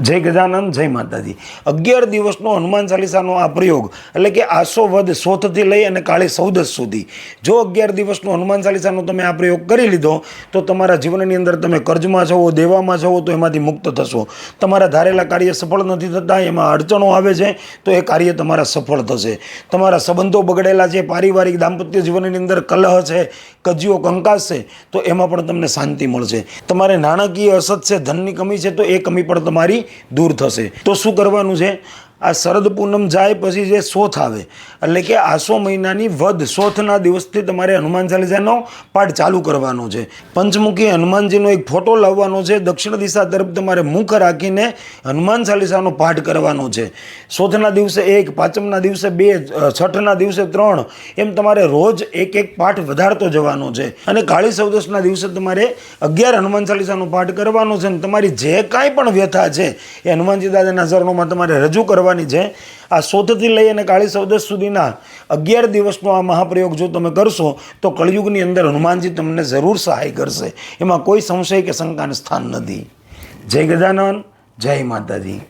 જય ગજાનંદ, જય માતાજી. અગિયાર દિવસનો હનુમાન ચાલીસાનો આ પ્રયોગ, એટલે કે આસો વધ સોથથી લઈ અને કાળી સૌદસ સુધી. જો અગિયાર દિવસનો હનુમાન ચાલીસાનો તમે આ પ્રયોગ કરી લીધો, તો તમારા જીવનની અંદર તમે કર્જમાં છો દેવામાં છો તો એમાંથી મુક્ત થશો. તમારા ધારેલા કાર્ય સફળ નથી થતા, એમાં અડચણો આવે છે, તો એ કાર્ય તમારા સફળ થશે. તમારા સંબંધો બગડેલા છે, પારિવારિક દાંપત્ય જીવનની અંદર કલહ છે કજીઓ કંકાસ છે, તો એમાં પણ તમને શાંતિ મળશે. તમારે નાણાકીય અસત છે, ધનની કમી છે, તો એ કમી પણ તમારી દૂર થશે. તો શું કરવાનું છે? આ શરદ પૂનમ જાય પછી જે સોથ આવે, એટલે કે આસો મહિનાની વધ સોથના દિવસથી તમારે હનુમાન ચાલીસાનો પાઠ ચાલુ કરવાનો છે. પંચમુખી હનુમાનજીનો એક ફોટો લાવવાનો છે, દક્ષિણ દિશા તરફ તમારે મુખ રાખીને હનુમાન ચાલીસાનો પાઠ કરવાનો છે. સોથના દિવસે એક, પાંચમના દિવસે બે, છઠના દિવસે ત્રણ, એમ તમારે રોજ એક એક પાઠ વધારતો જવાનો છે. અને કાળી ચૌદશના દિવસે તમારે અગિયાર હનુમાન ચાલીસાનો પાઠ કરવાનો છે અને તમારી જે કાંઈ પણ વ્યથા છે, એ હનુમાનજી દાદાના ચરણોમાં તમારે રજૂ કરવાની છે. આ સોથથી લઈ અને કાળી ચૌદસ સુધીના અગિયાર દિવસનો આ મહાપ્રયોગ જો તમે કરશો, તો કળયુગની અંદર હનુમાનજી તમને જરૂર સહાય કરશે. એમાં કોઈ સંશય કે શંકાને સ્થાન નથી. જય ગજાનન, જય માતાજી.